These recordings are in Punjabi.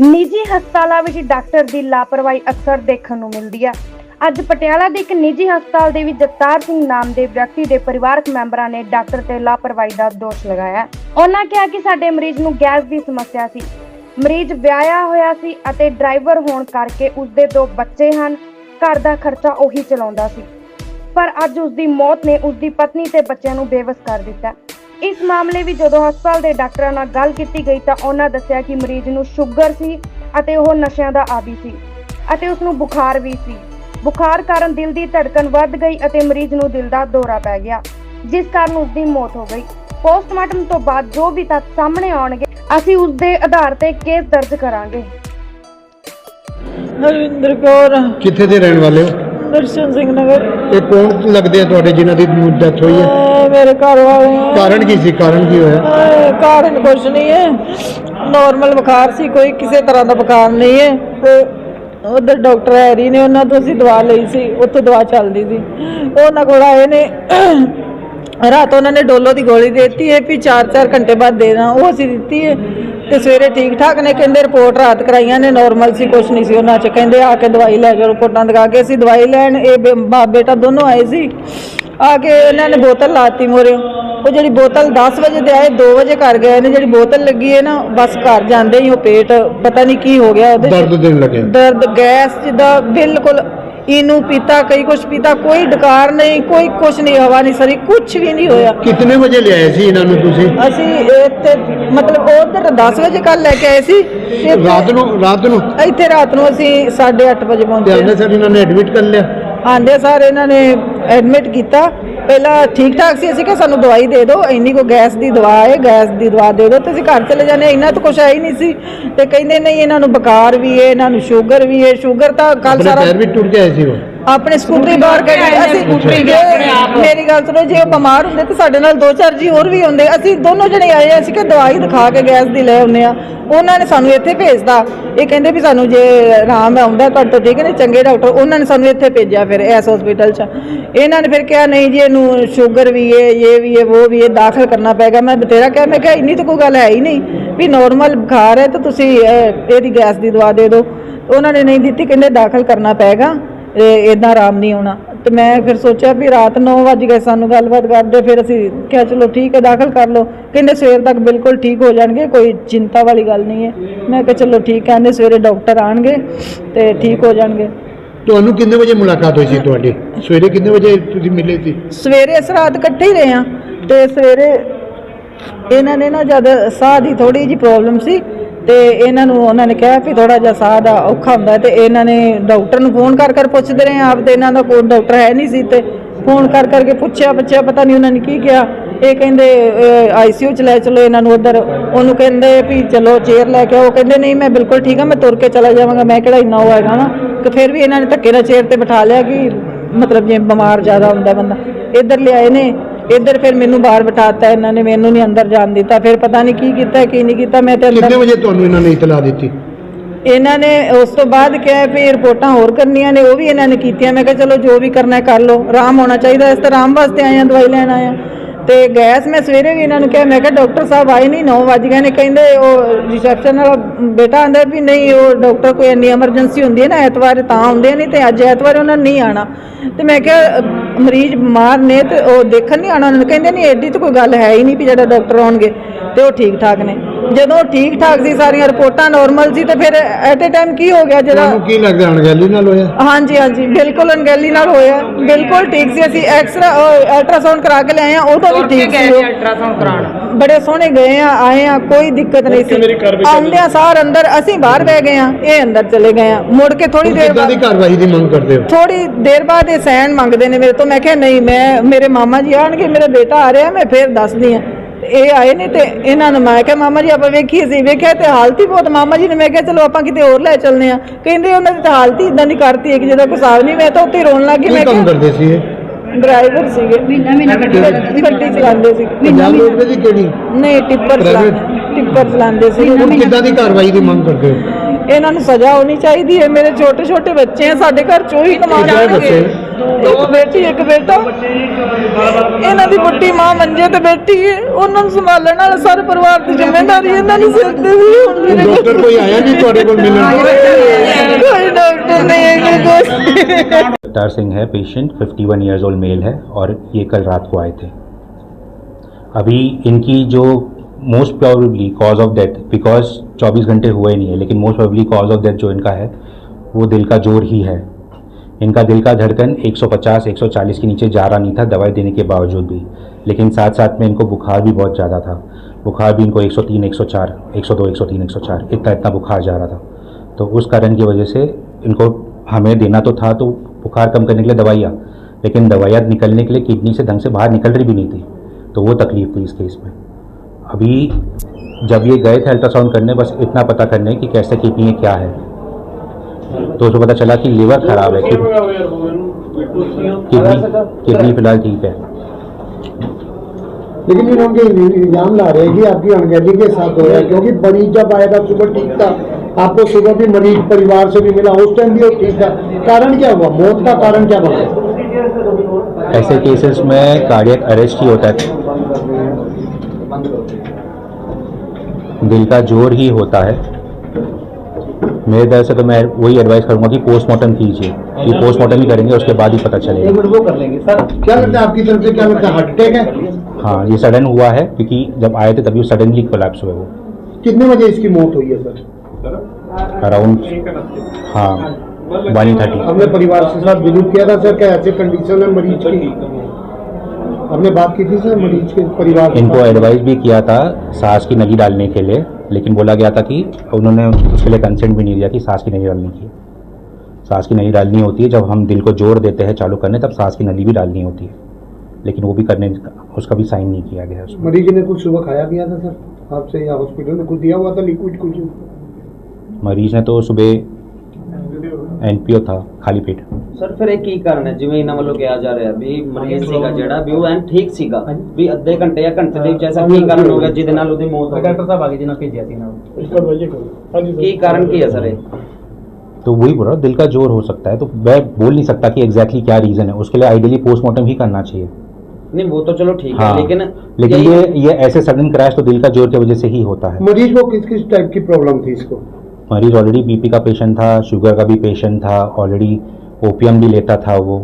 ਨਿੱਜੀ ਹਸਪਤਾਲਾਂ ਵਿੱਚ ਡਾਕਟਰ ਦੀ ਲਾਪਰਵਾਹੀ ਅਕਸਰ ਦੇਖਣ ਨੂੰ ਮਿਲਦੀ ਹੈ ਅੱਜ ਪਟਿਆਲਾ ਦੇ ਇੱਕ ਨਿੱਜੀ ਹਸਪਤਾਲ ਦੇ ਵਿੱਚ ਜਗਤਾਰ ਸਿੰਘ ਨਾਮ ਦੇ ਵਿਅਕਤੀ ਦੇ ਪਰਿਵਾਰਕ ਮੈਂਬਰਾਂ ਨੇ ਡਾਕਟਰ ਤੇ ਲਾਪਰਵਾਹੀ ਦਾ ਦੋਸ਼ ਲਗਾਇਆ। ਉਹਨਾਂ ਕਿਹਾ ਕਿ ਸਾਡੇ ਮਰੀਜ਼ ਨੂੰ ਗੈਸ ਦੀ ਸਮੱਸਿਆ ਸੀ। ਮਰੀਜ਼ ਵਿਆਹਿਆ ਹੋਇਆ ਸੀ ਅਤੇ ਡਰਾਈਵਰ ਹੋਣ ਕਰਕੇ ਉਸਦੇ ਦੋ ਬੱਚੇ ਹਨ। ਘਰ ਦਾ ਖਰਚਾ ਉਹੀ ਚਲਾਉਂਦਾ ਸੀ। ਪਰ ਅੱਜ ਉਸ ਦੀ ਮੌਤ ਨੇ ਉਸ ਦੀ ਪਤਨੀ ਤੇ ਬੱਚਿਆਂ ਨੂੰ ਬੇਵਸ ਕਰ ਦਿੱਤਾ। ਇਸ ਮਾਮਲੇ ਵਿੱਚ ਜਦੋਂ ਹਸਪਤਾਲ ਦੇ ਡਾਕਟਰਾਂ ਨਾਲ ਗੱਲ ਕੀਤੀ ਗਈ ਤਾਂ ਉਹਨਾਂ ਦੱਸਿਆ ਕਿ ਮਰੀਜ਼ ਨੂੰ ਸ਼ੂਗਰ ਸੀ ਅਤੇ ਉਹ ਨਸ਼ਿਆਂ ਦਾ ਆਦੀ ਸੀ ਅਤੇ ਉਸ ਨੂੰ ਬੁਖਾਰ ਵੀ ਸੀ। ਬੁਖਾਰ ਕਾਰਨ ਦਿਲ ਦੀ ਧੜਕਨ ਵੱਧ ਗਈ ਅਤੇ ਮਰੀਜ਼ ਨੂੰ ਦਿਲ ਦਾ ਦੌਰਾ ਪੈ ਗਿਆ ਜਿਸ ਕਾਰਨ ਉਸ ਦੀ ਮੌਤ ਹੋ ਗਈ। ਪੋਸਟਮਾਰਟਮ ਤੋਂ ਬਾਅਦ ਜੋ ਵੀ ਤੱਥ ਸਾਹਮਣੇ ਆਉਣਗੇ ਅਸੀਂ ਉਸ ਦੇ ਆਧਾਰ ਤੇ ਕੇਸ ਦਰਜ ਕਰਾਂਗੇ। ਹਰਵਿੰਦਰ ਕੌਰ। ਕਿੱਥੇ ਦੇ ਰਹਿਣ ਵਾਲੇ ਹੋ? ਦਰਸ਼ਨ ਸਿੰਘ ਨਗਰ। ਇਹ ਕੌਣ ਲੱਗਦੇ ਆ ਤੁਹਾਡੇ ਜਿਨ੍ਹਾਂ ਦੀ ਡੈਥ ਹੋਈ ਹੈ? ਮੇਰੇ ਘਰ ਵਾਲੇ ਆ। ਕਾਰਨ ਕੀ ਸੀ? ਕਾਰਨ ਕੀ ਹੋਇਆ? ਕਾਰਨ ਕੁਛ ਨਹੀਂ ਹੈ। ਨਾਰਮਲ ਬੁਖਾਰ ਸੀ ਕੋਈ ਕਿਸੇ ਤਰ੍ਹਾਂ ਦਾ ਬੁਖਾਰ ਨਹੀਂ ਹੈ। ਤੇ ਉਧਰ ਡਾਕਟਰ ਹੈਰੀ ਨੇ ਉਹਨਾਂ ਤੋਂ ਅਸੀਂ ਦਵਾ ਲਈ ਸੀ ਉੱਥੋਂ ਦਵਾ ਚੱਲਦੀ ਸੀ। ਉਹਨਾਂ ਕੋਲ ਆਏ ਨੇ। ਰਾਤ ਉਹਨਾਂ ਨੇ ਡੋਲੋ ਦੀ ਗੋਲੀ ਦੇ ਦਿੱਤੀ ਹੈ ਵੀ 4-4 ਘੰਟੇ ਬਾਅਦ ਦੇਣਾ ਉਹ ਅਸੀਂ ਦਿੱਤੀ ਹੈ ਤੇ ਸਵੇਰੇ ਠੀਕ ਠਾਕ ਨੇ ਕਹਿੰਦੇ ਰਿਪੋਰਟ ਰਾਤ ਕਰਾਈਆਂ ਨੇ ਨਾਰਮਲ ਸੀ ਕੁਛ ਨਹੀਂ ਸੀ ਉਹਨਾਂ ਚ ਕਹਿੰਦੇ ਆ ਕੇ ਦਵਾਈ ਲੈ ਜਾਓ ਰਿਪੋਰਟਾਂ ਦਿਖਾ ਕੇ ਅਸੀਂ ਦਵਾਈ ਲੈਣ ਇਹ ਬੇ- ਬਾਪ ਬੇਟਾ ਦੋਨੋਂ ਆਏ ਸੀ ਆ ਕੇ ਇਹਨਾਂ ਨੇ ਬੋਤਲ ਲਾਤੀ ਮੋਰੇ ਉਹ ਜਿਹੜੀ ਬੋਤਲ 10 ਵਜੇ ਦੇ ਆਏ 2 ਵਜੇ ਘਰ ਗਏ ਨੇ ਜਿਹੜੀ ਬੋਤਲ ਲੱਗੀ ਹੈ ਨਾ ਬਸ ਘਰ ਜਾਂਦੇ ਹੀ ਉਹ ਪੇਟ ਪਤਾ ਨਹੀਂ ਕੀ ਹੋ ਗਿਆ ਉਹਦੇ। ਦਰਦ ਦੇਣ ਲੱਗੇ ਦਰਦ ਗੈਸ ਜਿੱਦਾਂ ਬਿਲਕੁਲ ਇਹਨੂੰ ਪੀਤਾ ਕਈ ਕੁਛ ਪੀਤਾ ਕੋਈ ਡਕਾਰ ਨਹੀਂ ਕੋਈ ਕੁਛ ਨਹੀਂ ਹਵਾ ਨਹੀਂ ਸਰੀ ਕੁਛ ਵੀ ਨਹੀਂ ਹੋਇਆ। ਕਿੰਨੇ ਵਜੇ ਲਿਆਏ ਸੀ ਇਹਨਾਂ ਨੂੰ ਤੁਸੀਂ? ਅਸੀਂ ਇੱਥੇ ਮਤਲਬ ਉਧਰ 10 ਵਜੇ ਕੱਲ ਲੈ ਕੇ ਆਏ ਸੀ। ਤੇ ਰਾਤ ਨੂੰ ਰਾਤ ਨੂੰ? ਇੱਥੇ ਰਾਤ ਨੂੰ ਅਸੀਂ 8:30 ਵਜੇ ਤੇ ਪਹੁੰਚੇ ਅੰਦਰ ਇਹਨਾਂ ਨੇ ਐਡਮਿਟ ਕਰ ਲਿਆ। ਆਂਦੇ ਸਾਰ ਇਹਨਾਂ ਨੇ ਐਡਮਿਟ ਕੀਤਾ। ਪਹਿਲਾਂ ਠੀਕ ਠਾਕ ਸੀ ਅਸੀਂ ਕਿ ਸਾਨੂੰ ਦਵਾਈ ਦੇ ਦਿਓ ਇੰਨੀ ਕੋ ਗੈਸ ਦੀ ਦਵਾ ਹੈ ਗੈਸ ਦੀ ਦਵਾ ਦੇ ਦਿਓ ਤੇ ਅਸੀਂ ਘਰ ਚਲੇ ਜਾਂਦੇ। ਇੰਨਾ ਤਾਂ ਕੁਛ ਹੈ ਹੀ ਨਹੀਂ ਸੀ। ਤੇ ਕਹਿੰਦੇ ਨਹੀਂ ਇਹਨਾਂ ਨੂੰ ਬੁਖਾਰ ਵੀ ਹੈ ਇਹਨਾਂ ਨੂੰ ਸ਼ੂਗਰ ਵੀ ਹੈ। ਸ਼ੂਗਰ ਤਾਂ ਕੱਲ ਸਾਰਾ ਪੈਰ ਵੀ ਟੁੱਟ ਆਏ ਸੀ ਉਹ। ਆਪਣੇ ਸਕੂਟਰੀ ਬਾਹਰ ਕੱਢੀ ਅਸੀਂ ਜੇ ਮੇਰੀ ਗੱਲ ਸੁਣੋ ਜੇ ਉਹ ਬਿਮਾਰ ਹੁੰਦੇ ਤੇ ਸਾਡੇ ਨਾਲ ਦੋ ਚਾਰ ਜੀ ਹੋਰ ਵੀ ਹੁੰਦੇ। ਅਸੀਂ ਦੋਨੋਂ ਜਣੇ ਆਏ ਹਾਂ, ਅਸੀਂ ਕਿ ਦਵਾਈ ਦਿਖਾ ਕੇ ਗੈਸ ਦੀ ਲੈ ਆਉਂਦੇ ਆ। ਉਹਨਾਂ ਨੇ ਸਾਨੂੰ ਇੱਥੇ ਭੇਜਦਾ ਇਹ ਕਹਿੰਦੇ ਵੀ ਸਾਨੂੰ ਜੇ ਆਰਾਮ ਆਉਂਦਾ ਤੁਹਾਡੇ ਤੋਂ ਠੀਕ ਨੇ ਚੰਗੇ ਡਾਕਟਰ ਉਹਨਾਂ ਨੇ ਸਾਨੂੰ ਇੱਥੇ ਭੇਜਿਆ ਫਿਰ ਇਸ ਹਸਪੀਟਲ 'ਚ। ਇਹਨਾਂ ਨੇ ਫਿਰ ਕਿਹਾ ਨਹੀਂ ਜੀ ਇਹਨੂੰ ਸ਼ੂਗਰ ਵੀ ਹੈ ਇਹ ਵੀ ਹੈ ਉਹ ਵੀ ਹੈ ਦਾਖਲ ਕਰਨਾ ਪਏਗਾ ਮੈਂ ਬਤੇਰਾ ਕਿਹਾ ਮੈਂ ਕਿਹਾ ਇੰਨੀ ਤਾਂ ਕੋਈ ਗੱਲ ਹੈ ਹੀ ਨਹੀਂ ਵੀ ਨਾਰਮਲ ਬੁਖਾਰ ਹੈ ਤਾਂ ਤੁਸੀਂ ਅਹ, ਇਹਦੀ ਗੈਸ ਦੀ ਦਵਾ ਦੇ ਦਿਓ। ਉਹਨਾਂ ਨੇ ਨਹੀਂ ਦਿੱਤੀ ਕਹਿੰਦੇ ਦਾਖਲ ਕਰਨਾ ਪਏਗਾ ਇਦਾਂ ਆਰਾਮ ਨਹੀਂ ਆਉਣਾ। ਤੇ ਮੈਂ ਫਿਰ ਸੋਚਿਆ ਵੀ ਰਾਤ 9 ਵਜੇ ਗਏ ਸਾਨੂੰ ਗੱਲਬਾਤ ਕਰਦੇ ਫਿਰ ਅਸੀਂ ਕਿਹਾ ਚਲੋ ਠੀਕ ਹੈ ਦਾਖਲ ਕਰ ਲਓ। ਕਹਿੰਦੇ ਸਵੇਰ ਤੱਕ ਬਿਲਕੁਲ ਠੀਕ ਹੋ ਜਾਣਗੇ ਕੋਈ ਚਿੰਤਾ ਵਾਲੀ ਗੱਲ ਨਹੀਂ ਹੈ। ਮੈਂ ਕਿਹਾ ਚਲੋ ਠੀਕ ਹੈ ਕਹਿੰਦੇ ਸਵੇਰੇ ਡਾਕਟਰ ਆਣਗੇ ਤੇ ਠੀਕ ਹੋ ਜਾਣਗੇ। ਤੁਹਾਨੂੰ ਕਿੰਨੇ ਵਜੇ ਮੁਲਾਕਾਤ ਹੋਈ ਸੀ ਤੁਹਾਡੀ? ਸਵੇਰੇ ਕਿੰਨੇ ਵਜੇ ਤੁਸੀਂ ਮਿਲੇ ਸੀ? ਸਵੇਰੇ ਅਸੀਂ ਰਾਤ ਇਕੱਠੇ ਹੀ ਰਹੇ ਹਾਂ ਤੇ ਸਵੇਰੇ ਇਹਨਾਂ ਨੇ ਨਾ ਜਦ ਸਾਹ ਦੀ ਥੋੜੀ ਜੀ ਪ੍ਰੋਬਲਮ ਸੀ ਤੇ ਇਹਨਾਂ ਨੂੰ ਉਹਨਾਂ ਨੇ ਕਿਹਾ ਵੀ ਥੋੜਾ ਜਿਹਾ ਸਾਹ ਦਾ ਔਖਾ ਹੁੰਦਾ ਤੇ ਇਹਨਾਂ ਨੇ ਡਾਕਟਰ ਨੂੰ ਫੋਨ ਕਰ ਕਰ ਪੁੱਛਦੇ ਰਹੇ, ਆਪ ਤੇ ਇਹਨਾਂ ਦਾ ਕੋਈ ਡਾਕਟਰ ਹੈ ਨਹੀਂ ਸੀ ਤੇ ਫੋਨ ਕਰ ਕਰਕੇ ਪੁੱਛਿਆ ਬੱਚਿਆ ਪਤਾ ਨਹੀਂ ਉਹਨਾਂ ਨੇ ਕੀ ਕਿਹਾ। ਇਹ ਕਹਿੰਦੇ ਆਈਸੀਯੂ ਚ ਲੈ ਚਲੋ ਇਹਨਾਂ ਨੂੰ ਉਧਰ। ਉਹਨੂੰ ਕਹਿੰਦੇ ਵੀ ਚਲੋ ਚੇਅਰ ਲੈ ਕੇ ਆਓ। ਉਹ ਕਹਿੰਦੇ, ਨਹੀਂ, ਮੈਂ ਬਿਲਕੁਲ ਠੀਕ ਹਾਂ, ਮੈਂ ਤੁਰ ਕੇ ਚਲਾ ਜਾਵਾਂਗਾ। ਮੈਂ ਕਿਹੜਾ ਇੰਨਾ ਹੋਏਗਾ ਨਾ ਤੇ ਫਿਰ ਵੀ ਇਹਨਾਂ ਨੇ ਧੱਕੇ ਨਾਲ ਚੇਅਰ ਤੇ ਬਿਠਾ ਲਿਆ ਕਿ ਮਤਲਬ ਜੇ ਬਿਮਾਰ ਜ਼ਿਆਦਾ ਹੁੰਦਾ ਬੰਦਾ। ਇੱਧਰ ਲਿਆਏ ਨੇ। ਇੱਧਰ ਫਿਰ ਮੈਨੂੰ ਬਾਹਰ ਬਿਠਾਤਾ ਇਹਨਾਂ ਨੇ ਮੈਨੂੰ ਨਹੀਂ ਅੰਦਰ ਜਾਣ ਦਿੱਤਾ ਫਿਰ ਪਤਾ ਨਹੀਂ ਕੀ ਕੀਤਾ ਕੀ ਨਹੀਂ ਕੀਤਾ ਮੈਂ ਤੇ ਕਿੰਨੇ ਅੰਦਰ ਵਜੇ ਤੁਹਾਨੂੰ ਇਹਨਾਂ ਨੇ ਇਤਲਾ ਦਿੱਤੀ? ਇਹਨਾਂ ਨੇ ਉਸ ਤੋਂ ਬਾਅਦ ਕਿਹਾ ਵੀ ਰਿਪੋਰਟਾਂ ਹੋਰ ਕਰਨੀਆਂ ਨੇ ਉਹ ਵੀ ਇਹਨਾਂ ਨੇ ਕੀਤੀਆਂ ਮੈਂ ਕਿਹਾ ਚਲੋ ਜੋ ਵੀ ਕਰਨਾ ਹੈ ਕਰ ਲਓ ਆਰਾਮ ਹੋਣਾ ਚਾਹੀਦਾ ਇਸ ਤਰ੍ਹਾਂ ਆਰਾਮ ਵਾਸਤੇ ਆਏ ਹਾਂ ਦਵਾਈ ਲੈਣ ਆਏ ਹਾਂ। ਤੇ ਗੈਸ ਮੈਂ ਸਵੇਰੇ ਵੀ ਇਹਨਾਂ ਨੂੰ ਕਿਹਾ ਮੈਂ ਕਿਹਾ ਡਾਕਟਰ ਸਾਹਿਬ ਆਏ ਨਹੀਂ 9 ਵਜ ਗਏ ਨੇ ਕਹਿੰਦੇ ਉਹ ਰਿਸੈਪਸ਼ਨ ਵਾਲਾ ਬੇਟਾ ਆਂਦਾ ਵੀ ਨਹੀਂ ਉਹ ਡਾਕਟਰ ਕੋਈ ਇੰਨੀ ਐਮਰਜੈਂਸੀ ਹੁੰਦੀ ਹੈ ਨਾ ਐਤਵਾਰ ਤਾਂ ਆਉਂਦੇ ਨਹੀਂ ਤੇ ਅੱਜ ਐਤਵਾਰ ਉਹਨਾਂ ਨੇ ਨਹੀਂ ਆਣਾ ਤੇ ਮੈਂ ਕਿਹਾ ਮਰੀਜ਼ ਬਿਮਾਰ ਨੇ ਤੇ ਉਹ ਦੇਖਣ ਨਹੀਂ ਆਣਾ ਉਹਨਾਂ ਨੇ। ਕਹਿੰਦੇ ਨਹੀਂ ਐਡੀ ਤਾਂ ਕੋਈ ਗੱਲ ਹੈ ਹੀ ਨਹੀਂ ਵੀ ਜਿਹੜਾ ਡਾਕਟਰ ਆਉਣਗੇ ਤੇ ਉਹ ਠੀਕ ਠਾਕ ਨੇ। ਜਦੋਂ ਠੀਕ ਠਾਕ ਸੀ ਸਾਰੀਆਂ ਰਿਪੋਰਟਾਂ ਨਾਰਮਲ ਸੀ ਤੇ ਫਿਰ ਐਟ ਅ ਟਾਈਮ ਕੀ ਹੋ ਗਿਆ ਜਿਹੜਾ ਤੁਹਾਨੂੰ ਕੀ ਲੱਗਦਾ ਅਣਗਹਿਲੀ ਨਾਲ ਹੋਇਆ? ਹਾਂਜੀ ਹਾਂਜੀ ਬਿਲਕੁਲ ਅਣਗਹਿਲੀ ਨਾਲ ਹੋਇਆ। ਬਿਲਕੁਲ ਠੀਕ ਸੀ ਅਸੀਂ ਐਕਸਰਾ ਅਲਟਰਾਸਾਊਂਡ ਕਰਾ ਕੇ ਲਿਆਏ ਆ ਉਦੋਂ ਵੀ ਠੀਕ ਸੀ ਉਹ। ਅਲਟਰਾਸਾਊਂਡ ਕਰਾਉਣ। ਬੜੇ ਸੋਹਣੇ ਗਏ ਆ ਆਏ ਆ ਕੋਈ ਦਿੱਕਤ ਨਹੀਂ ਸੀ। ਆਉਂਦਿਆਂ ਸਾਰ ਅੰਦਰ ਅਸੀਂ ਬਾਹਰ ਬਹਿ ਗਏ ਆ ਇਹ ਅੰਦਰ ਚਲੇ ਗਏ ਆ। ਮੁੜ ਕੇ ਥੋੜੀ ਦੇਰ ਦੀ ਬਾਅਦ ਕਾਰਵਾਈ ਦੀ ਮੰਗ ਕਰਦੇ ਹੋ? ਥੋੜੀ ਦੇਰ ਬਾਅਦ ਇਹ ਸੈਨ ਮੰਗਦੇ ਨੇ ਮੇਰੇ ਤੋਂ। ਮੈਂ ਕਿਹਾ ਨਹੀਂ ਮੈਂ ਮੇਰੇ ਮਾਮਾ ਜੀ ਆਣਗੇ ਮੇਰਾ ਬੇਟਾ ਆ ਰਿਹਾ ਮੈਂ ਫੇਰ ਦੱਸਦੀ ਆ ਇਹ ਆਏ ਨੇ ਤੇ ਇਹਨਾਂ ਨੂੰ ਮੈਂ ਕਿਹਾ ਮਾਮਾ ਜੀ ਆਪਾਂ ਵੇਖੀਏ ਸੀ। ਵੇਖਿਆ ਤੇ ਹਾਲਤ ਹੀ ਬਹੁਤ ਮਾਮਾ ਜੀ ਨੇ ਮੈਂ ਕਿਹਾ ਚਲੋ ਆਪਾਂ ਕਿਤੇ ਹੋਰ ਲੈ ਚੱਲਦੇ ਆ ਕਹਿੰਦੇ ਉਹਨਾਂ ਦੀ ਤਾਂ ਹਾਲਤ ਹੀ ਇਦਾਂ ਦੀ ਕਰਤੀ ਹੈ ਕਿ ਜਿਹਦਾ ਕੋਈ ਨਹੀਂ ਮੈਂ ਤਾਂ ਉੱਥੇ ਰੋਣ ਲੱਗੀ ਕੀ ਮੈਂ ਕੰਮ ਕਿਹਾ ਕਰਦੇ ਸੀ ਇਹ? ਡਰਾਈਵਰ ਸੀਗੇ। ਮਹੀਨਾ ਮਹੀਨਾ ਗੱਡੀ ਚਲਾਉਂਦੇ ਸੀ। ਪੰਜਾਬ ਰੋਡਵੇਜ਼ ਦੀ ਕਿਹੜੀ? ਨਹੀਂ ਟਿੱਪਰ? ਚਲਾਉਂਦੇ ਟਿੱਪਰ ਚਲਾਉਂਦੇ ਸੀ। ਹੁਣ ਕਿੱਦਾਂ ਦੀ ਕਾਰਵਾਈ ਦੀ ਮੰਗ ਕਰਦੇ ਹੋ? ਇਹਨਾਂ ਨੂੰ ਸਜ਼ਾ ਹੋਣੀ ਚਾਹੀਦੀ ਹੈ। ਮੇਰੇ ਛੋਟੇ ਛੋਟੇ ਬੱਚੇ ਆ ਸਾਡੇ ਘਰ ਚੋਂ ਹੀ ਕਮਾਉਣਗੇ ਬੱਚੇ? ਦੋ ਬੇਟੀ ਇੱਕ ਬੇਟਾ ਇਹਨਾਂ ਦੀ ਵੱਡੀ ਮਾਂ ਮੰਜੇ ਤੇ ਬੈਠੀ ਹੈ ਉਹਨਾਂ ਨੂੰ ਸੰਭਾਲਣ ਵਾਲਾ ਸਾਰੇ ਪਰਿਵਾਰ ਦੀ ਜ਼ਿੰਮੇਵਾਰੀ ਇਹਨਾਂ ਨੂੰ ਸਿਰ ਤੇ ਵੀ ਹੁਣ ਮੇਰੇ ਕੋਲ ਡਾਕਟਰ ਕੋਈ ਆਇਆ ਨਹੀਂ ਤੁਹਾਡੇ ਕੋਲ ਮਿਲਣ ਕੋਈ ਡਾਕਟਰ ਨਹੀਂ ਹੈ ਕੋਈ अवतार सिंह है पेशेंट 51 ईयर्स ओल्ड मेल है और ये कल रात को आए थे अभी इनकी जो most probably cause of death because 24 घंटे हुए नहीं है लेकिन most probably cause of death जो इनका है वो दिल का जोर ही है इनका दिल का धड़कन 150 140 के नीचे जा रहा नहीं था दवाई देने के बावजूद भी। लेकिन साथ साथ में इनको बुखार भी बहुत ज़्यादा था। बुखार भी इनको 103 104 102 103 104 इतना इतना बुखार जा रहा था। तो उस कारण की वजह से इनको हमें देना तो था तो बुखार कम करने के लिए दवाइयाँ, लेकिन दवाइयाँ निकलने के लिए किडनी से ढंग से बाहर निकल रही भी नहीं थी। तो वो तकलीफ़ थी इस केस में। अभी जब ये गए थे अल्ट्रासाउंड करने, बस इतना पता करने कि कैसे किडनी है क्या है। तो उसको पता चला कि लीवर खराब है किडनी किडनी फ़िलहाल ठीक है। लेकिन इन्होंने इल्ज़ाम ला रहे हैं कि आपकी अनगैली के साथ हो रहा है क्योंकि मरीज़ जब आया था सुबह ठीक था। आपको सुबह भी मरीज़ परिवार से भी मिला उस टाइम भी ठीक था। कारण क्या हुआ? मौत का कारण क्या बना? ऐसे केसेस में कार्डियक अरेस्ट ही होता है। दिल का ज़ोर ही होता है। मेरे तरफ़ से तो मैं वही एडवाइस करूँगा कि पोस्टमार्टम कीजिए। ये पोस्टमार्टम ही करेंगे उसके बाद ही पता चलेगा। क्या लगता है आपकी तरफ़ से क्या लगता है हार्ट अटैक है? हाँ ये सडन हुआ है क्योंकि जब आए थे तभी सडनली कोलैप्स हुए वो। कितने बजे इसकी मौत हुई है सर? अराउंड हाँ वन थर्टी हमने परिवार के साथ विज़िट किया था सर क्या ऐसे कंडीशन है मरीज़ की? हमने बात की थी सर मरीज़ के परिवार इनको एडवाइस भी किया था सांस की नली डालने के लिए। लेकिन बोला गया था कि उन्होंने उसके लिए कंसेंट भी नहीं दिया कि सांस की नली डालनी की सांस की नली डालनी होती है जब हम दिल को ज़ोर देते हैं चालू करने तब सांस की नली भी डालनी होती है। लेकिन वो भी करने उसका भी साइन नहीं किया गया उसमें। मरीज़ ने कुछ सुबह खाया पिया था सर? आपसे या हॉस्पिटल में कुछ दिया हुआ था लिक्विड कुछ? मरीज़ ने तो सुबह एनपीओ था खाली पेट ਸਰ ਫਿਰ ਇਹ ਕੀ ਕਾਰਨ ਹੈ ਜਿਵੇਂ ਇਹਨਾਂ ਵੱਲੋਂ ਕਿਹਾ ਜਾ ਰਿਹਾ ਵੀ ਮਰੀਜ਼ ਸੀਗਾ ਜਿਹੜਾ ਵੀ ਉਹ ਐਨ ਠੀਕ ਸੀਗਾ ਵੀ ਅੱਧੇ ਘੰਟੇ ਜਾਂ ਘੰਟੇ ਦੇ ਵਿੱਚ ਐਸਾ ਕੀ ਕਾਰਨ ਹੋ ਗਿਆ ਜਿਹਦੇ ਨਾਲ ਉਹਦੀ ਮੌਤ ਹੋ ਗਈ ਡਾਕਟਰ ਸਾਹਿਬ ਆਗੇ ਜਿਹਨਾਂ ਭੇਜਿਆ ਸੀ ਨਾ ਕੀ ਕਾਰਨ ਕੀ ਹੈ ਸਰ ਇਹ तो वही बोल रहा हूँ दिल का जोर हो सकता है तो मैं बोल नहीं सकता कि एग्जैक्टली क्या रीज़न है उसके लिए आइडियली पोस्टमार्टम ही करना चाहिए नहीं वो तो चलो ठीक है हाँ लेकिन लेकिन यही- ये ये ऐसे सडन क्रैश तो दिल का जोर की वजह से ही होता है मरीज को किस किस टाइप की प्रॉब्लम थी इसको मरीज़ ऑलरेडी बीपी का पेशेंट था शुगर का भी पेशेंट था ऑलरेडी ओपीएम भी लेता था वो।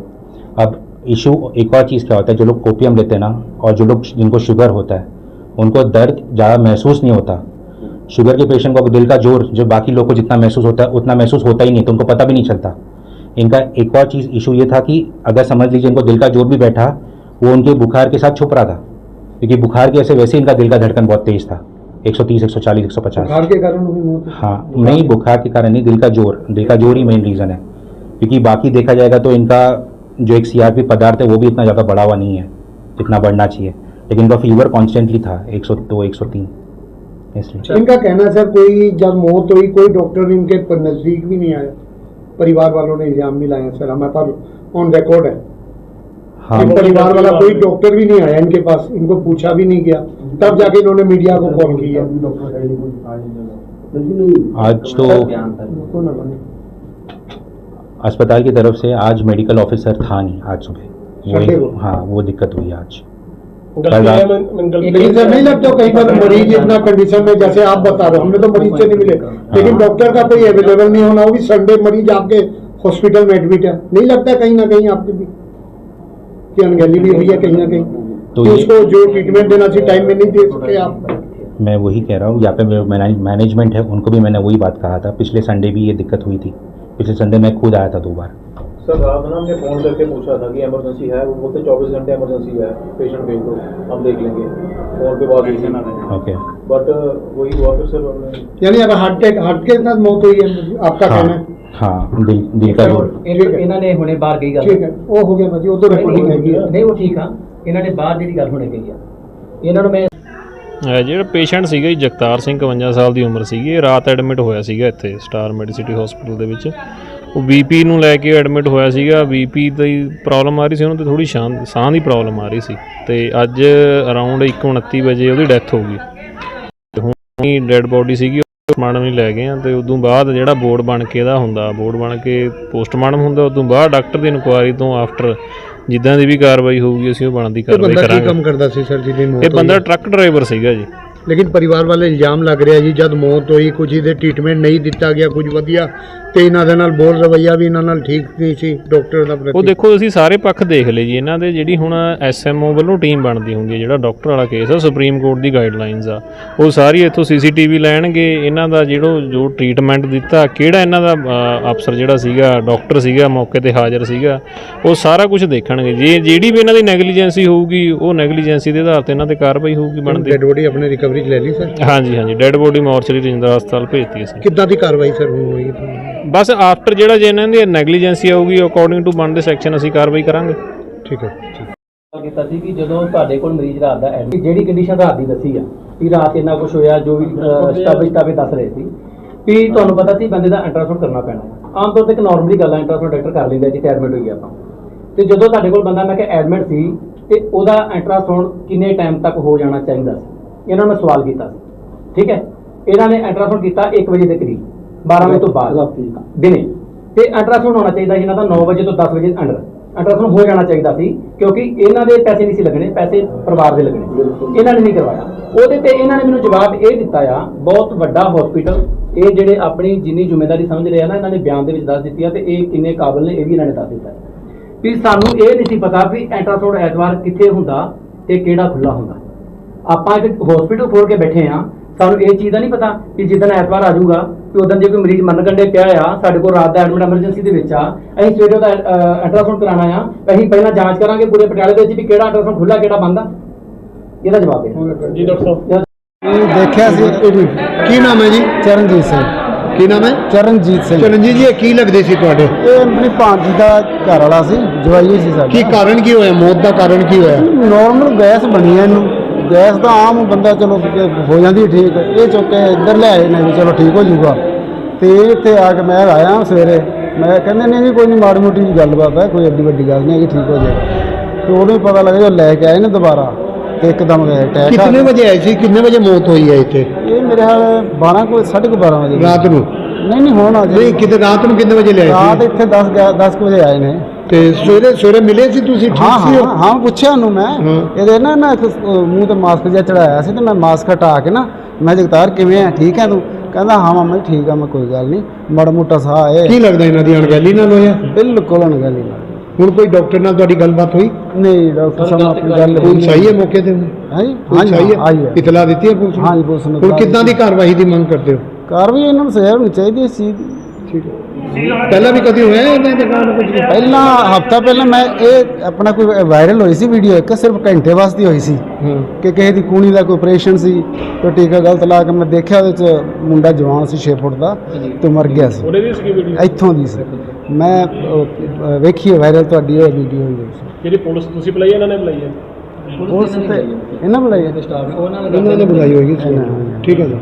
अब इशू एक और चीज़ क्या होता है, जो लोग ओपीएम लेते हैं ना, और जो लोग जिनको शुगर होता है, उनको दर्द ज़्यादा महसूस नहीं होता। शुगर के पेशेंट को दिल का ज़ोर, जो बाकी लोग को जितना महसूस होता है, उतना महसूस होता ही नहीं तो उनको पता भी नहीं चलता। इनका एक और चीज़ इशू ये था कि अगर समझ लीजिए इनको दिल का ज़ोर भी बैठा, वो उनके बुखार के साथ छुप रहा था, क्योंकि बुखार के ऐसे वैसे ही इनका दिल का धड़कन बहुत तेज था। 130 140 150 बुखार के कारण हुई है? नहीं बुखार के कारण नहीं दिल का ज़ोर दिल का ज़ोर ही मेन रीज़न है। क्योंकि बाकी देखा जाएगा तो इनका जो एक सीआरपी पदार्थ है वो भी इतना ज़्यादा बढ़ा हुआ नहीं है जितना बढ़ना चाहिए। लेकिन इनका फीवर कॉन्स्टेंटली था 102 103 इसलिए। इनका कहना सर कोई जब मौत हुई कोई डॉक्टर इनके नज़दीक भी नहीं आया। परिवार वालों ने इल्ज़ाम भी लाया सर हमारे पास ऑन रिकॉर्ड है। हाँ। परिवार वाला कोई डॉक्टर भी नहीं आया इनके पास इनको पूछा भी नहीं गया। तब जाके इन्होंने मीडिया को कॉल किया। आज तो अस्पताल की तरफ़ से आज मेडिकल ऑफिसर था नहीं आज सुबह। हाँ वो दिक्कत हुई आज। लेकिन सर नहीं लगता कहीं पर मरीज़ इतना कंडीशन में जैसे आप बता रहे हो हमने तो मरीज़ से नहीं मिले। लेकिन हाँ। डॉक्टर का कोई अवेलेबल नहीं होना वो भी संडे मरीज़ आपके हॉस्पिटल में एडमिट है। नहीं लगता कहीं ना कहीं आपके भी। कि अनगैली भी हुई है कहीं ना कहीं। तो ये- उसको जो ट्रीटमेंट देना चाहिए टाइम में नहीं दे सके आप। मैं वही कह रहा हूँ यहाँ पे मैनेजमेंट है उनको भी मैंने वही बात कहा था। पिछले संडे भी ये दिक्कत हुई थी। पिछले संडे मैं खुद आया था दो बार। सर ना हमने फ़ोन करके पूछा था कि इमरजेंसी है वो बोलते चौबीस घंटे इमरजेंसी है पेशेंट भेज दो हम देख लेंगे। फ़ोन पे बात हुई थी। ओके बट वही हुआ फिर सर यानी अगर हार्ट अटैक हार्ट के साथ मौत हुई है आपका हाँ। कहना है? ਹਾਂ ਦੀ ਦੀਤਾ ਹੋਰ ਇਹ- ਇਹਨਾਂ ਨੇ ਹੁਣੇ ਬਾਹਰ ਗਈ ਗੱਲ। ਠੀਕ ਹੈ ਉਹ ਹੋ ਗਿਆ ਭਾਜੀ ਉਧਰ ਰਿਕਾਰਡਿੰਗ ਹੈਗੀ ਆ। ਨਹੀਂ ਉਹ ਠੀਕ ਆ। ਇਹਨਾਂ ਨੇ ਬਾਹਰ ਜਿਹੜੀ ਗੱਲ ਹੁਣੇ ਗਈ ਆ। ਇਹਨਾਂ ਨੂੰ ਮੈਂ ਅਹ ਜਿਹੜਾ ਪੇਸ਼ੈਂਟ ਸੀਗਾ ਜੀ ਜਗਤਾਰ ਸਿੰਘ 52 ਥੋੜੀ ਸਾਹ ਦੀ ਪ੍ਰੋਬਲਮ ਆ ਰਹੀ ਸੀ। ਤੇ ਅੱਜ ਅਰਾਊਂਡ 1:29 ਵਜੇ ਉਹਦੀ ਡੈਥ ਹੋ ਗਈ। ਤੇ ਬੋਡੀ ਸੀਗੀ ਪੋਸਟਮਾਰਟਮ ਹੀ ਲੈ ਗਏ ਆ ਤੇ ਉਦੋਂ ਬਾਅਦ ਜਿਹੜਾ ਬੋਰਡ ਬਣ ਕੇ ਇਹਦਾ ਹੁੰਦਾ ਬੋਰਡ ਬਣ ਕੇ ਪੋਸਟਮਾਰਟਮ ਹੁੰਦਾ ਉਦੋਂ ਬਾਅਦ ਡਾਕਟਰ ਦੀ ਇਨਕੁਆਇਰੀ ਤੋਂ ਆਫਟਰ ਜਿੱਦਾਂ ਦੀ ਵੀ ਕਾਰਵਾਈ ਹੋਊਗੀ ਅਸੀਂ ਉਹ ਬਣਦੀ ਕਾਰਵਾਈ ਬੰਦਾ ਕੀ ਕੰਮ ਕਰਦਾ ਸੀ ਸਰ ਮੌਤ ਇਹ ਬੰਦਾ? ਟਰੱਕ ਡਰਾਈਵਰ ਸੀਗਾ ਜੀ ਲੇਕਿਨ ਪਰਿਵਾਰ ਵਾਲੇ ਇਲਜ਼ਾਮ ਲੱਗ ਰਿਹਾ ਜੀ ਜਦ ਮੌਤ ਹੋਈ ਕੁਝ ਇਹਦੇ ਟ੍ਰੀਟਮੈਂਟ ਨਹੀਂ ਦਿੱਤਾ ਗਿਆ ਕੁਝ ਵਧੀਆ ਤੇ ਇਹਨਾਂ ਦੇ ਨਾਲ ਬੋਲ ਰਵਈਆ ਵੀ ਇਹਨਾਂ ਨਾਲ ਠੀਕ ਨਹੀਂ ਸੀ ਡਾਕਟਰ ਦਾ ਉਹ ਪ੍ਰਤੀ ਦੇਖੋ ਅਸੀਂ ਸਾਰੇ ਪੱਖ ਦੇਖ ਲਏ ਜੀ ਇਹਨਾਂ ਦੇ ਜਿਹੜੀ ਹੁਣ ਐਸਐਮਓ ਵੱਲੋਂ ਟੀਮ ਬਣਦੀ ਹੁੰਦੀ ਹੈ ਜਿਹੜਾ ਡਾਕਟਰ ਵਾਲਾ ਕੇਸ ਆ ਸੁਪਰੀਮ ਕੋਰਟ ਦੀ ਗਾਈਡਲਾਈਨਸ ਆ। ਉਹ ਸਾਰੀ ਇੱਥੋਂ ਸੀਸੀਟੀਵੀ ਲੈਣਗੇ ਇਹਨਾਂ ਦਾ ਜਿਹੜਾ ਜੋ ਟ੍ਰੀਟਮੈਂਟ ਦਿੱਤਾ ਕਿਹੜਾ ਇਹਨਾਂ ਦਾ ਅਫਸਰ ਜਿਹੜਾ ਸੀਗਾ ਡਾਕਟਰ ਸੀਗਾ ਮੌਕੇ ਤੇ ਹਾਜ਼ਰ ਸੀਗਾ ਉਹ ਸਾਰਾ ਕੁਝ ਦੇਖਣਗੇ। ਜੇ ਜਿਹੜੀ ਵੀ ਇਹਨਾਂ ਦੀ ਨੈਗਲੀਜੈਂਸੀ ਹੋਊਗੀ ਉਹ ਨੈਗਲੀਜੈਂਸੀ ਦੇ ਆਧਾਰ ਤੇ ਇਹਨਾਂ ਤੇ ਕਾਰਵਾਈ ਹੋਊਗੀ ਬਣਦੀ। ਡੈਡ ਬੋਡੀ ਆਪਣੇ ਰਿਕਵਰੀ 'ਚ ਲੈ ਲਈ ਸਰ? ਹਾਂਜੀ ਹਾਂਜੀ। ਡੈੱਡ ਬੋਡੀ ਮੋਰਚਰੀ ਰਜਿੰਦਰਾ ਹਸਪਤਾਲ ਭੇਜਤੀ ਅਸੀਂ। ਕਿੱਦਾਂ ਦੀ ਕਾਰਵਾਈ ਸਰ ਹੁਣ ਹੋਈ? ਬਸ ਆਫਟਰ ਜਿਹੜਾ ਜੇ ਇਹਨਾਂ ਦੀ ਨੈਗਲੀਜੈਂਸੀ ਆਊਗੀ ਅਕੋਰਡਿੰਗ ਟੂ ਬਣਦੇ ਸੈਕਸ਼ਨ ਅਸੀਂ ਕਾਰਵਾਈ ਕਰਾਂਗੇ। ਠੀਕ ਹੈ। ਕੀਤਾ ਸੀ ਕਿ ਜਦੋਂ ਤੁਹਾਡੇ ਕੋਲ ਮਰੀਜ਼ ਰਾਤ ਦਾ ਐਡਮਿਟ ਜਿਹੜੀ ਕੰਡੀਸ਼ਨ ਰਾਤ ਦੀ ਦੱਸੀ ਆ ਵੀ ਰਾਤ ਇੰਨਾ ਕੁਝ ਹੋਇਆ ਜੋ ਵੀ ਸਟਾਬਿਸ਼ ਤਾਵੇ ਦੱਸ ਰਹੇ ਸੀ ਵੀ ਤੁਹਾਨੂੰ ਪਤਾ ਸੀ ਬੰਦੇ ਦਾ ਅਲਟਰਾਸਾਊਂਡ ਕਰਨਾ ਪੈਣਾ। ਹੈ। ਆਮ ਤੌਰ ਤੇ ਇੱਕ ਨਾਰਮਲੀ ਗੱਲ ਹੈ ਅਲਟਰਾਸਾਊਂਡ ਡਾਕਟਰ ਕਰ ਲੈਂਦਾ ਜਿੱਥੇ ਐਡਮਿਟ ਹੋਈ ਆਪਾਂ। ਤੇ ਜਦੋਂ ਤੁਹਾਡੇ ਕੋਲ ਬੰਦਾ ਮੈਂ ਕਿਹਾ ਐਡਮਿਟ ਸੀ ਤੇ ਉਹਦਾ ਅਲਟਰਾਸਾਊਂਡ ਕਿੰਨੇ ਟਾਈਮ ਤੱਕ ਹੋ ਜਾਣਾ ਚਾਹੀਦਾ ਸੀ? ਇਹਨਾਂ ਨੂੰ ਸਵਾਲ ਕੀਤਾ ਸੀ। ਠੀਕ ਹੈ? ਇਹਨਾਂ ਨੇ ਅਲਟਰਾਸਾਊਂਡ ਕੀਤਾ 1 ਵਜੇ ਦੇ ਕਰੀਬ 12 ਵਜੇ ਤੋਂ ਬਾਅਦ। ਦਿਨੇ। ਤੇ ਅਲਟਰਾਸਾਊਂਡ ਹੋਣਾ ਚਾਹੀਦਾ ਸੀ ਇਹਨਾਂ ਦਾ 9 ਵਜੇ ਤੋਂ 10 ਵਜੇ ਅੰਡਰ ਅਲਟਰਾਸਾਊਂਡ ਹੋ ਜਾਣਾ ਚਾਹੀਦਾ ਸੀ ਕਿਉਂਕਿ ਇਹਨਾਂ ਦੇ ਪੈਸੇ ਨਹੀਂ ਸੀ ਲੱਗਣੇ ਪੈਸੇ ਪਰਿਵਾਰ ਦੇ ਲੱਗਣੇ। ਇਹਨਾਂ ਨੇ ਨਹੀਂ ਕਰਵਾਇਆ। ਉਹਦੇ ਤੇ ਇਹਨਾਂ ਨੇ ਮੈਨੂੰ ਜਵਾਬ ਇਹ ਦਿੱਤਾ ਆ ਬਹੁਤ ਵੱਡਾ ਹਸਪੀਟਲ ਇਹ ਜਿਹੜੇ ਆਪਣੀ ਜਿੰਨੀ ਜ਼ਿੰਮੇਵਾਰੀ ਸਮਝ ਰਹੇ ਆ ਨਾ ਇਹਨਾਂ ਨੇ ਬਿਆਨ ਦੇ ਵਿੱਚ ਦੱਸ ਦਿੱਤੀ ਆ ਤੇ ਇਹ ਕਿੰਨੇ ਕਾਬਲ ਨੇ ਇਹ ਵੀ ਇਹਨਾਂ ਨੇ ਦੱਸ ਦਿੱਤਾ। ਵੀ ਸਾਨੂੰ ਇਹ ਨਹੀਂ ਸੀ ਪਤਾ ਵੀ ਅਲਟਰਾਸਾਊਂਡ ਐਤਵਾਰ ਕਿੱਥੇ ਹੁੰਦਾ ਤੇ ਕਿਹੜਾ ਖੁੱਲਾ ਹੁੰਦਾ। ਆਪਾਂ ਇੱਕ ਹਸਪੀਟਲ ਖੋਲ ਕੇ ਬੈਠੇ ਆ ਸਾਨੂੰ ਇਹ ਚੀਜ਼ ਦਾ ਨਹੀਂ ਪਤਾ ਕਿ ਜਿੱਦਣ ਐਤਵਾਰ ਆ ਜਾਊਗਾ ਕਿ ਉਦੋਂ ਜੇ ਕੋਈ ਮਰੀਜ਼ ਮਰਨ ਕੰਡੇ ਪਿਆ ਆ ਸਾਡੇ ਕੋਲ ਰਾਤ ਦਾ ਐਡਮਿਟ ਐਮਰਜੈਂਸੀ ਦੇ ਵਿੱਚ ਆ ਅਸੀਂ ਸਵੇਰੇ ਉਹਦਾ ਅਲਟਰਾਸਾਊਂਡ ਕਰਾਉਣਾ ਆ ਅਸੀਂ ਪਹਿਲਾਂ ਜਾਂਚ ਕਰਾਂਗੇ ਪੂਰੇ ਪਟਿਆਲੇ ਦੇ ਵਿੱਚ ਵੀ ਕਿਹੜਾ ਅਲਟਰਾਸਾਊਂਡ ਖੁੱਲਾ ਕਿਹੜਾ ਬੰਦ ਆ। ਇਹਦਾ ਜਵਾਬ ਦੇ ਜੀ ਡਾਕਟਰ ਸਾਹਿਬ ਦੇਖਿਆ ਸੀ ਕੀ ਨਾਮ ਹੈ ਜੀ? ਚਰਨਜੀਤ ਸਿੰਘ। ਕੀ ਨਾਮ ਹੈ? ਚਰਨਜੀਤ ਸਿੰਘ। ਚਰਨਜੀਤ ਜੀ ਇਹ ਕੀ ਲੱਗਦੇ ਸੀ ਤੁਹਾਡੇ? ਇਹ ਆਪਣੀ ਭਾਂਜੀ ਦਾ ਘਰ ਵਾਲਾ ਸੀ ਜਵਾਈ ਸੀ ਸਾਡਾ। ਕੀ ਕਾਰਨ ਕੀ ਹੋਇਆ? ਮੌਤ ਦਾ ਕਾਰਨ ਕੀ ਹੋਇਆ? ਨਾਰਮਲ ਗੈਸ ਬਣੀ ਹੈ ਇਹਨੂੰ। ਗੈਸ ਤਾਂ ਆਮ ਬੰਦਾ ਚਲੋ ਹੋ ਜਾਂਦੀ ਠੀਕ ਇਹ ਚੁੱਕ ਕੇ ਇੱਧਰ ਲੈ ਆਏ ਨੇ ਵੀ ਚਲੋ ਠੀਕ ਹੋ ਜਾਊਗਾ। ਤੇ ਇੱਥੇ ਆ ਕੇ ਮੈਂ ਆਇਆ ਸਵੇਰੇ ਮੈਂ ਕਹਿੰਦੇ ਨਹੀਂ ਜੀ ਕੋਈ ਨਹੀਂ ਮਾੜੀ ਮੋਟੀ ਗੱਲਬਾਤ ਹੈ ਕੋਈ ਐਡੀ ਵੱਡੀ ਗੱਲ ਨਹੀਂ ਹੈ ਕਿ ਠੀਕ ਹੋ ਜਾਏਗਾ। ਤੇ ਉਹਨੂੰ ਹੀ ਪਤਾ ਲੱਗਾ ਜਦੋਂ ਲੈ ਕੇ ਆਏ ਨੇ ਦੁਬਾਰਾ ਤੇ ਇੱਕਦਮ ਗਏ ਅਟੈਕ ਕਿੰਨੇ ਵਜੇ ਆਏ ਸੀ? ਕਿੰਨੇ ਵਜੇ ਮੌਤ ਹੋਈ ਹੈ ਇੱਥੇ? ਇਹ ਮੇਰੇ ਹਾਲ 12 ਕੋ 12:30 ਵਜੇ। ਰਾਤ ਨੂੰ? ਨਹੀਂ ਨਹੀਂ ਹੁਣ ਆ ਨਹੀਂ ਕਿਤੇ ਰਾਤ ਨੂੰ ਕਿੰਨੇ ਵਜੇ ਲਿਆਏ ਰਾਤ ਸੀ ਇੱਥੇ 10 10 ਵਜੇ ਆਏ ਨੇ। ਤੇ ਸਵੇਰੇ ਸਵੇਰੇ ਮਿਲੇ ਸੀ ਤੁਸੀਂ? ਠੀਕ ਹਾਂ ਸੀ ਹਾਂ ਹਾਂ ਪੁੱਛਿਆ ਉਹਨੂੰ ਮੈਂ। ਹਾਂ। ਇਹਦੇ ਨਾ ਨਾ ਇੱਕ, ਅਹ, ਮੂੰਹ ਤੇ ਮਾਸਕ ਜਿਹਾ ਚੜਾਇਆ ਸੀ ਤੇ ਮੈਂ ਮਾਸਕ ਹਟਾ ਕੇ ਨਾ ਮੈਂ ਜਗਤਾਰ ਕਿਵੇਂ ਆ? ਠੀਕ ਹੈ ਤੂੰ? ਕਹਿੰਦਾ ਹਾਂ ਮਾਮਾ ਜੀ ਠੀਕ ਆ ਮੈਂ ਕੋਈ ਗੱਲ ਨਹੀਂ। ਮਾੜਾ ਮੋਟਾ ਸਾਹ ਆਏ ਕੀ ਲੱਗਦਾ ਇਹਨਾਂ ਦੀ ਅਣਗਹਿਲੀ ਨਾਲ ਹੋਇਆ? ਬਿਲਕੁਲ ਅਣਗਹਿਲੀ ਨਾਲ। ਹੁਣ ਕੋਈ ਡਾਕਟਰ ਨਾਲ ਤੁਹਾਡੀ ਗੱਲਬਾਤ ਹੋਈ? ਨਹੀਂ ਡਾਕਟਰ ਸਾਹਿਬ ਨਾਲ ਆਪਣੀ ਗੱਲ ਕੋਈ ਸਹੀ ਹੈ ਮੌਕੇ ਤੇ? ਹੈ? ਜੀ ਪੁਲਿਸ ਹਾਂਜੀ ਆਈ ਆਈ ਹੈ। ਹੈ ਇਤਲਾ ਦਿੱਤੀ ਹੈ ਪੁਲਿਸ ਨੂੰ? ਹਾਂਜੀ ਪੁਲਿਸ ਨੇ ਹੁਣ ਕਿੱਦਾਂ ਦੀ ਕਾਰਵਾਈ ਦੀ ਮੰਗ ਕਰਦੇ ਹੋ? ਕਾਰਵਾਈ ਇਹਨਾਂ ਨੂੰ ਸਜ਼ਾ ਹੋਣੀ ਚਾਹੀਦੀ ਚੀਜ਼ ਦੀ। ਠੀਕ ਹੈ। ਪਹਿਲਾਂ ਵੀ ਕਦੀ ਹੋਇਆ ਇਹਨਾਂ ਦੇ ਨਾਲ ਕੁਝ? ਪਹਿਲਾਂ ਹਫਤਾ ਪਹਿਲਾਂ ਮੈਂ ਇਹ ਆਪਣਾ ਕੋਈ ਵਾਇਰਲ ਹੋਈ ਸੀ ਵੀਡੀਓ ਇੱਕ ਸਿਰਫ ਘੰਟੇ ਵਾਸਤੇ ਹੋਈ ਸੀ। ਕਿ ਕਿਸੇ ਦੀ ਕੂਣੀ ਦਾ ਕੋਈ ਆਪਰੇਸ਼ਨ ਸੀ ਤੇ ਟੀਕਾ ਗਲਤ ਲਾ ਕੇ ਮੈਂ ਦੇਖਿਆ ਉਹਦੇ ਚ ਮੁੰਡਾ ਜਵਾਨ ਸੀ 6 ਫੁੱਟ ਦਾ ਤੇ ਮਰ ਗਿਆ ਸੀ। ਉਹਦੇ ਦੀ ਸੀ ਵੀਡੀਓ ਇੱਥੋਂ ਦੀ ਸੀ। ਮੈਂ ਵੇਖੀ ਵਾਇਰਲ ਤੁਹਾਡੀ ਉਹ ਵੀਡੀਓ ਹੋਈ ਸੀ। ਜਿਹੜੀ ਪੁਲਿਸ ਤੁਸੀਂ ਬੁਲਾਈ ਇਹਨਾਂ ਨੇ ਬੁਲਾਈ ਹੈ? ਉਸ ਤੇ ਇਹਨਾਂ ਬੁਲਾਈ ਹੈ? ਸਟਾਫ ਉਹਨਾਂ ਨੇ। ਬੁਲਾਈ ਹੋਈ ਸੀ ਠੀਕ ਹੈ ਜੀ।